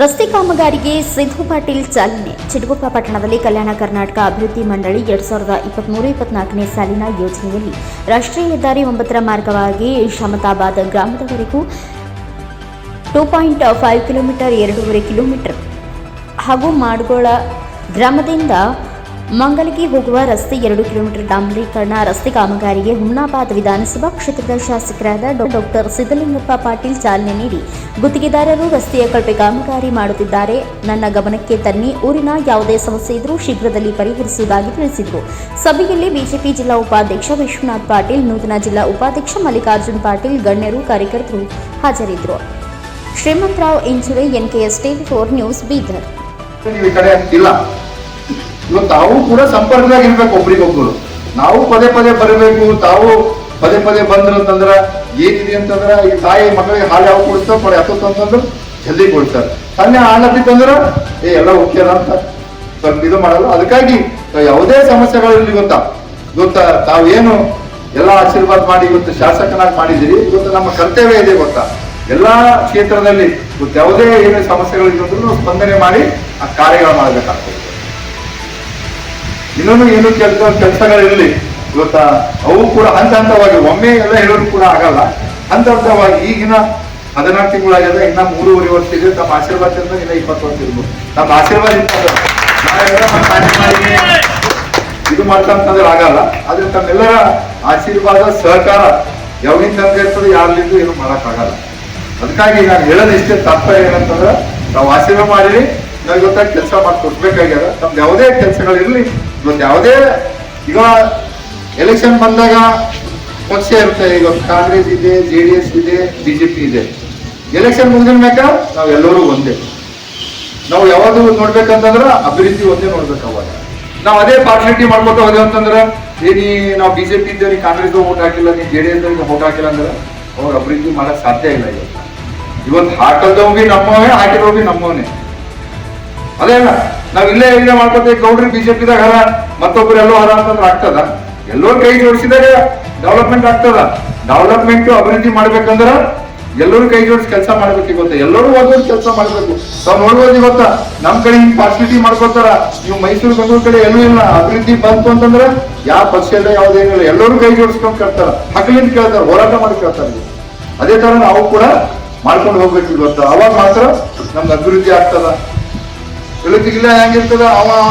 ರಸ್ತೆ ಕಾಮಗಾರಿಗೆ ಸಿದ್ದು ಪಾಟೀಲ್ ಚಾಲನೆ. ಚಿಟಗುಪ್ಪ ಪಟ್ಟಣದಲ್ಲಿ ಕಲ್ಯಾಣ ಕರ್ನಾಟಕ ಅಭಿವೃದ್ಧಿ ಮಂಡಳಿ ಎರಡ್ ಸಾವಿರದ ಇಪ್ಪತ್ಮೂರು, ಇಪ್ಪತ್ನಾಲ್ಕನೇ ಸಾಲಿನ ಯೋಜನೆಯಲ್ಲಿ ರಾಷ್ಟ್ರೀಯ ಹೆದ್ದಾರಿ ಒಂಬತ್ತರ ಮಾರ್ಗವಾಗಿ ಶಮತಾಬಾದ್ ಗ್ರಾಮದವರೆಗೂ ಟೂ ಪಾಯಿಂಟ್ ಫೈವ್ ಕಿಲೋಮೀಟರ್, ಎರಡೂವರೆ ಕಿಲೋಮೀಟರ್ ಹಾಗೂ ಮಾಡಗೋಳ ಗ್ರಾಮದಿಂದ ಮಂಗಲಿಗೆ ಹೋಗುವ ರಸ್ತೆ ಎರಡು ಕಿಲೋಮೀಟರ್ ಡಾಂಬರೀಕರಣ, ರಸ್ತೆ ಕಾಮಗಾರಿಗೆ ಹುಮ್ನಾಬಾದ್ ವಿಧಾನಸಭಾ ಕ್ಷೇತ್ರದ ಶಾಸಕರಾದ ಡಾಕ್ಟರ್ ಸಿದ್ದಲಿಂಗಪ್ಪ ಪಾಟೀಲ್ ಚಾಲನೆ ನೀಡಿ ಗುತ್ತಿಗೆದಾರರು ರಸ್ತೆಯ ಕಳಪೆ ಕಾಮಗಾರಿ ಮಾಡುತ್ತಿದ್ದಾರೆ. ನನ್ನ ಗಮನಕ್ಕೆ ತನ್ನಿ, ಊರಿನ ಯಾವುದೇ ಸಮಸ್ಯೆ ಇದ್ರೂ ಶೀಘ್ರದಲ್ಲಿ ಪರಿಹರಿಸುವುದಾಗಿ ತಿಳಿಸಿದರು. ಸಭೆಯಲ್ಲಿ ಬಿಜೆಪಿ ಜಿಲ್ಲಾ ಉಪಾಧ್ಯಕ್ಷ ವಿಶ್ವನಾಥ್ ಪಾಟೀಲ್, ನೂತನ ಜಿಲ್ಲಾ ಉಪಾಧ್ಯಕ್ಷ ಮಲ್ಲಿಕಾರ್ಜುನ್ ಪಾಟೀಲ್, ಗಣ್ಯರು, ಕಾರ್ಯಕರ್ತರು ಹಾಜರಿದ್ದರು. Shrimantrao K NKS TV four news, Bidar. ಇವತ್ತು ತಾವು ಕೂಡ ಸಂಪರ್ಕದಾಗ ಇರ್ಬೇಕು ಒಬ್ರಿಗೊಬ್ರು. ನಾವು ಪದೇ ಪದೇ ಬರಬೇಕು, ತಾವು ಪದೇ ಪದೇ ಬಂದ್ರು ಅಂತಂದ್ರ ಏನಿದೆ ಅಂತಂದ್ರ ಈ ತಾಯಿ ಮಕ್ಕಳಿಗೆ ಹಾಲು ಯಾವ ಕೊಡ್ತಾರೆ ಕೊಡ ಅಂತಂದ್ರೆ ಜಲ್ದಿ ಕೊಡ್ತಾರೆ. ತನ್ನೇ ಹಾಲತ್ತಿತ್ತಂದ್ರ ಏ, ಎಲ್ಲ ಓಕೆ ಅಂತ ಇದು ಮಾಡಲ್ಲ. ಅದಕ್ಕಾಗಿ ಯಾವುದೇ ಸಮಸ್ಯೆಗಳಲ್ಲಿ ಗೊತ್ತಾ ಗೊತ್ತಾ ತಾವೇನು ಎಲ್ಲ ಆಶೀರ್ವಾದ ಮಾಡಿ ಇವತ್ತು ಶಾಸಕನಾಗಿ ಮಾಡಿದಿರಿ ಇವತ್ತು ನಮ್ಮ ಕರ್ತವ್ಯ ಇದೆ ಗೊತ್ತಾ. ಎಲ್ಲಾ ಕ್ಷೇತ್ರದಲ್ಲಿ ಇವತ್ತು ಯಾವುದೇ ಏನೇ ಸಮಸ್ಯೆಗಳಿದ್ರು ನಾವು ಸ್ಪಂದನೆ ಮಾಡಿ ಆ ಕಾರ್ಯಗಳು ಮಾಡಬೇಕಾಗ್ತದೆ. ಇನ್ನೊಂದು ಏನು ಕೆಲಸ, ಕೆಲಸಗಳಿರಲಿ ಇವತ್ತ ಅವು ಕೂಡ ಹಂತ ಹಂತವಾಗಿ, ಒಮ್ಮೆ ಎಲ್ಲ ಹೇಳೋರು ಕೂಡ ಆಗಲ್ಲ. ಹಂತ ಹಂತವಾಗಿ ಈಗಿನ ಹದಿನಾರು ತಿಂಗಳಾಗಿದೆ, ಇನ್ನ ಮೂರುವರೆ ವರ್ಷ ಇದೆ, ತಮ್ಮ ಆಶೀರ್ವಾದದಿಂದ ಇನ್ನ ಇಪ್ಪತ್ತು ವರ್ಷ ಇರ್ಬೋದು. ನಮ್ಮ ಆಶೀರ್ವಾದ ಇದು ಮಾಡ್ತಂತಂದ್ರೆ ಆಗಲ್ಲ. ಆದ್ರೆ ತಮ್ಮೆಲ್ಲರ ಆಶೀರ್ವಾದ, ಸಹಕಾರ ಯಾವಾಗಿಂದ ಇರ್ತದೆ ಯಾರಲ್ಲಿಂದ ಏನು ಮಾಡಕ್ಕಾಗಲ್ಲ. ಅದಕ್ಕಾಗಿ ನಾನು ಹೇಳೋದು ಇಷ್ಟೇ ತಪ್ಪ ಏನಂತಂದ್ರೆ ನಾವು ಆಶೀರ್ವಾದ ಮಾಡಿರಿ ನಾವು ಇವತ್ತಾಗ ಕೆಲಸ ಮಾಡಿ ಕೊಡ್ಬೇಕಾಗ್ಯದ ನಮ್ದು ಯಾವುದೇ ಕೆಲಸಗಳಿರ್ಲಿ ಇವತ್ತು ಯಾವುದೇ ಈಗ ಎಲೆಕ್ಷನ್ ಬಂದಾಗ ಪಕ್ಷ ಇರುತ್ತೆ. ಈಗ ಕಾಂಗ್ರೆಸ್ ಇದೆ, ಜೆ ಡಿ ಎಸ್ ಇದೆ, ಬಿಜೆಪಿ ಇದೆ. ಎಲೆಕ್ಷನ್ ಮುಗಿದ ಮೇಲೆ ನಾವು ಎಲ್ಲರೂ ಒಂದೇ. ನಾವು ಯಾವಾಗ ನೋಡ್ಬೇಕಂತಂದ್ರೆ ಅಭಿವೃದ್ಧಿ ಒಂದೇ ನೋಡ್ಬೇಕು ಅವಾಗ. ನಾವು ಅದೇ ಪಾರ್ಟಿಲಿಟಿ ಮಾಡ್ಕೊತ ಹೋದೇವು ಅಂತಂದ್ರೆ ಏನಿ ನಾವು ಬಿಜೆಪಿ ಇದ್ದೇವೆ ಕಾಂಗ್ರೆಸ್ ಓಟ್ ಹಾಕಿಲ್ಲ, ನೀ ಜೆ ಡಿ ಎಸ್ ಓಟ್ ಹಾಕಿಲ್ಲ ಅಂದ್ರೆ ಅವ್ರು ಅಭಿವೃದ್ಧಿ ಮಾಡಕ್ ಸಾಧ್ಯ ಇಲ್ಲ ಇವತ್ತು. ಇವತ್ತು ಹಾಕಲ್ದವ್ ಬಿ ನಮ್ಮವೇ ಹಾಕಿದವ್ ಬಿ ನಮ್ಮವನೇ. ಅದೇ ಅಲ್ಲ, ನಾವ್ ಇಲ್ಲೇ ಇಲ್ಲೇ ಮಾಡ್ಕೊತೀವಿ? ಗೌಡ್ರಿ ಬಿಜೆಪಿದಾಗ ಹರ, ಮತ್ತೊಬ್ರು ಎಲ್ಲೋ ಹರ ಅಂತಂದ್ರೆ ಆಗ್ತದ? ಎಲ್ಲೋ ಕೈ ಜೋಡಿಸಿದಾಗ ಡೆವಲಪ್ಮೆಂಟ್ ಆಗ್ತದ? ಡೆವಲಪ್ಮೆಂಟ್ ಅಭಿವೃದ್ಧಿ ಮಾಡ್ಬೇಕಂದ್ರ ಎಲ್ಲರೂ ಕೈ ಜೋಡಿಸಿ ಕೆಲಸ ಮಾಡ್ಬೇಕು ಗೊತ್ತ? ಎಲ್ಲರೂ ಒಂದೊಂದು ಕೆಲಸ ಮಾಡ್ಬೇಕು. ತಾವ್ ನೋಡ್ಬೋದು ಗೊತ್ತಾ? ನಮ್ ಕಡೆ ಹಿಂಗ್ ಫಾಸಿಲಿಟಿ ಮಾಡ್ಕೋತಾರ. ನೀವು ಮೈಸೂರು, ಬೆಂಗಳೂರು ಕಡೆ ಎಲ್ಲೂ ಇಲ್ಲ. ಅಭಿವೃದ್ಧಿ ಬಂತು ಅಂತಂದ್ರ ಯಾವ ಪಕ್ಷ ಇಲ್ಲ ಯಾವ್ದೇನಿಲ್ಲ ಎಲ್ಲರೂ ಕೈ ಜೋಡಿಸ್ಕೊಂಡ್ ಕೇಳ್ತಾರ. ಹಗಲಿಂದ ಕೇಳ್ತಾರ, ಹೋರಾಟ ಮಾಡಿ ಕೇಳ್ತಾರ ಅದೇ ತರ ನಾವು ಕೂಡ ಮಾಡ್ಕೊಂಡು ಹೋಗ್ಬೇಕು ಇವತ್ತ ಅವಾಗ ಮಾತ್ರ ನಮ್ಗೆ ಅಭಿವೃದ್ಧಿ ಆಗ್ತದ. எழுத்துக்கெல்லாம் இங்கே இருக்கிற அவன்